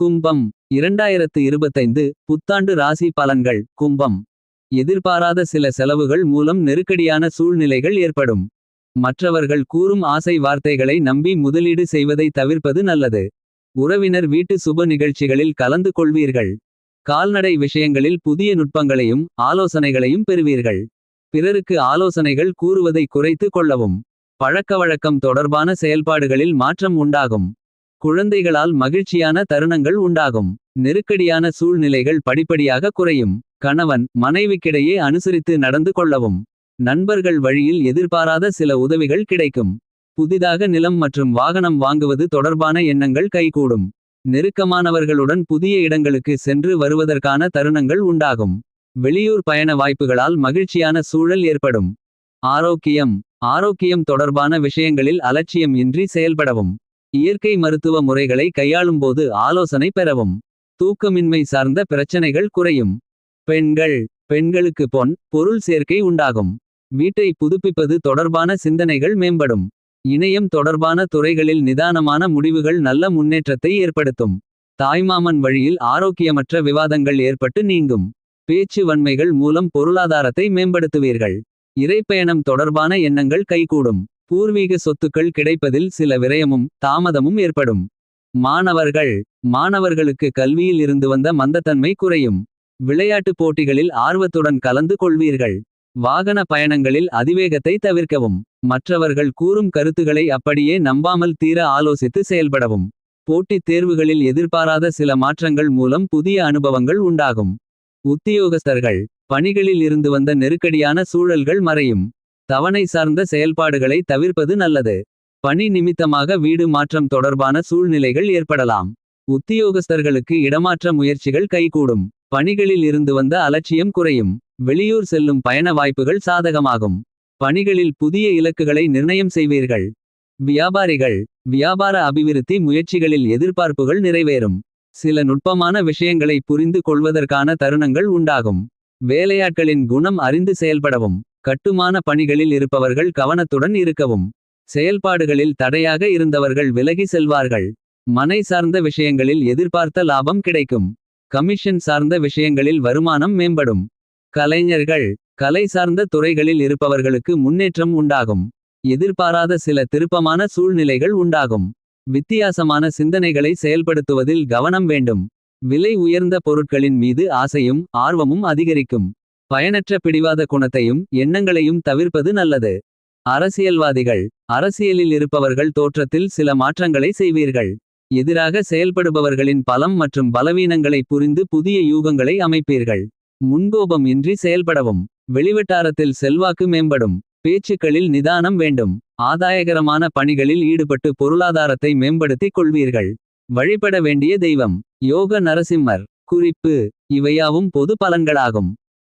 கும்பம் இரண்டாயிரத்து இருபத்தைந்து புத்தாண்டு ராசி பலன்கள் கும்பம் எதிர்பாராத சில செலவுகள் மூலம் நெருக்கடியான சூழ்நிலைகள் ஏற்படும். மற்றவர்கள் கூறும் ஆசை வார்த்தைகளை நம்பி முதலீடு செய்வதை தவிர்ப்பது நல்லது. உறவினர் வீட்டு சுப நிகழ்ச்சிகளில் கலந்து கொள்வீர்கள். கால்நடை விஷயங்களில் புதிய நுட்பங்களையும் ஆலோசனைகளையும் பெறுவீர்கள். பிறருக்கு ஆலோசனைகள் கூறுவதை குறைத்து கொள்ளவும். பழக்கவழக்கம் தொடர்பான செயல்பாடுகளில் மாற்றம் உண்டாகும். குழந்தைகளால் மகிழ்ச்சியான தருணங்கள் உண்டாகும். நெருக்கடியான சூழ்நிலைகள் படிப்படியாக குறையும். கணவன் மனைவிக்கிடையே அனுசரித்து நடந்து கொள்ளவும். நண்பர்கள் வழியில் எதிர்பாராத சில உதவிகள் கிடைக்கும். புதிதாக நிலம் மற்றும் வாகனம் வாங்குவது தொடர்பான எண்ணங்கள் கைகூடும். நெருக்கமானவர்களுடன் புதிய இடங்களுக்கு சென்று வருவதற்கான தருணங்கள் உண்டாகும். வெளியூர் பயண வாய்ப்புகளால் மகிழ்ச்சியான சூழல் ஏற்படும். ஆரோக்கியம் ஆரோக்கியம் தொடர்பான விஷயங்களில் அலட்சியம் இன்றி செயல்படவும். இயற்கை மருத்துவ முறைகளை கையாளும்போது ஆலோசனை பெறவும். தூக்கமின்மை சார்ந்த பிரச்சனைகள் குறையும். பெண்கள் பெண்களுக்கு பொன் பொருள் சேர்க்கை உண்டாகும். வீட்டை புதுப்பிப்பது தொடர்பான சிந்தனைகள் மேம்படும். இணையம் தொடர்பான துறைகளில் நிதானமான முடிவுகள் நல்ல முன்னேற்றத்தை ஏற்படுத்தும். தாய்மாமன் வழியில் ஆரோக்கியமற்ற விவாதங்கள் ஏற்பட்டு நீங்கும். பேச்சு வன்மைகள் மூலம் பொருளாதாரத்தை மேம்படுத்துவீர்கள். இறைப்பயணம் தொடர்பான எண்ணங்கள் கைகூடும். பூர்வீக சொத்துக்கள் கிடைப்பதில் சில விரயமும் தாமதமும் ஏற்படும். மாணவர்கள் மாணவர்களுக்கு கல்வியில் இருந்து வந்த மந்தத்தன்மை குறையும். விளையாட்டுப் போட்டிகளில் ஆர்வத்துடன் கலந்து கொள்வீர்கள். வாகன பயணங்களில் அதிவேகத்தை தவிர்க்கவும். மற்றவர்கள் கூறும் கருத்துகளை அப்படியே நம்பாமல் தீர ஆலோசித்து செயல்படவும். போட்டித் தேர்வுகளில் எதிர்பாராத சில மாற்றங்கள் மூலம் புதிய அனுபவங்கள் உண்டாகும். உத்தியோகஸ்தர்கள் பணிகளில் இருந்து வந்த நெருக்கடியான சூழல்கள் மறையும். தவணை சார்ந்த செயல்பாடுகளை தவிர்ப்பது நல்லது. பணி நிமித்தமாக வீடு மாற்றம் தொடர்பான சூழ்நிலைகள் ஏற்படலாம். உத்தியோகஸ்தர்களுக்கு இடமாற்ற முயற்சிகள் கைகூடும். பணிகளில் இருந்து வந்த அலட்சியம் குறையும். வெளியூர் செல்லும் பயண வாய்ப்புகள் சாதகமாகும். பணிகளில் புதிய இலக்குகளை நிர்ணயம் செய்வீர்கள். வியாபாரிகள் வியாபார அபிவிருத்தி முயற்சிகளில் எதிர்பார்ப்புகள் நிறைவேறும். சில நுட்பமான விஷயங்களை புரிந்து கொள்வதற்கான தருணங்கள் உண்டாகும். வேலையாட்களின் குணம் அறிந்து செயல்படவும். கட்டுமான பணிகளில் இருப்பவர்கள் கவனத்துடன் இருக்கவும். செயல்பாடுகளில் தடையாக இருந்தவர்கள் விலகி செல்வார்கள். மனை சார்ந்த விஷயங்களில் எதிர்பார்த்த லாபம் கிடைக்கும். கமிஷன் சார்ந்த விஷயங்களில் வருமானம் மேம்படும். கலைஞர்கள் கலை சார்ந்த துறைகளில் இருப்பவர்களுக்கு முன்னேற்றம் உண்டாகும். எதிர்பாராத சில திருப்பமான சூழ்நிலைகள் உண்டாகும். வித்தியாசமான சிந்தனைகளை செயல்படுத்துவதில் கவனம் வேண்டும். விலை உயர்ந்த பொருட்களின் மீது ஆசையும் ஆர்வமும் அதிகரிக்கும். பயனற்ற பிடிவாத குணத்தையும் எண்ணங்களையும் தவிர்ப்பது நல்லது. அரசியல்வாதிகள் அரசியலில் இருப்பவர்கள் தோற்றத்தில் சில மாற்றங்களை செய்வீர்கள். எதிராக செயல்படுபவர்களின் பலம் மற்றும் பலவீனங்களை புரிந்து புதிய யூகங்களை அமைப்பீர்கள். முன்கோபம் இன்றி செயல்படவும். வெளிவட்டாரத்தில் செல்வாக்கு மேம்படும். பேச்சுக்களில் நிதானம் வேண்டும். ஆதாயகரமான பணிகளில் ஈடுபட்டு பொருளாதாரத்தை மேம்படுத்திக் கொள்வீர்கள். வழிபட வேண்டிய தெய்வம் யோக நரசிம்மர் குறிப்பு இவையாவும் பொது பலன்களாகும்.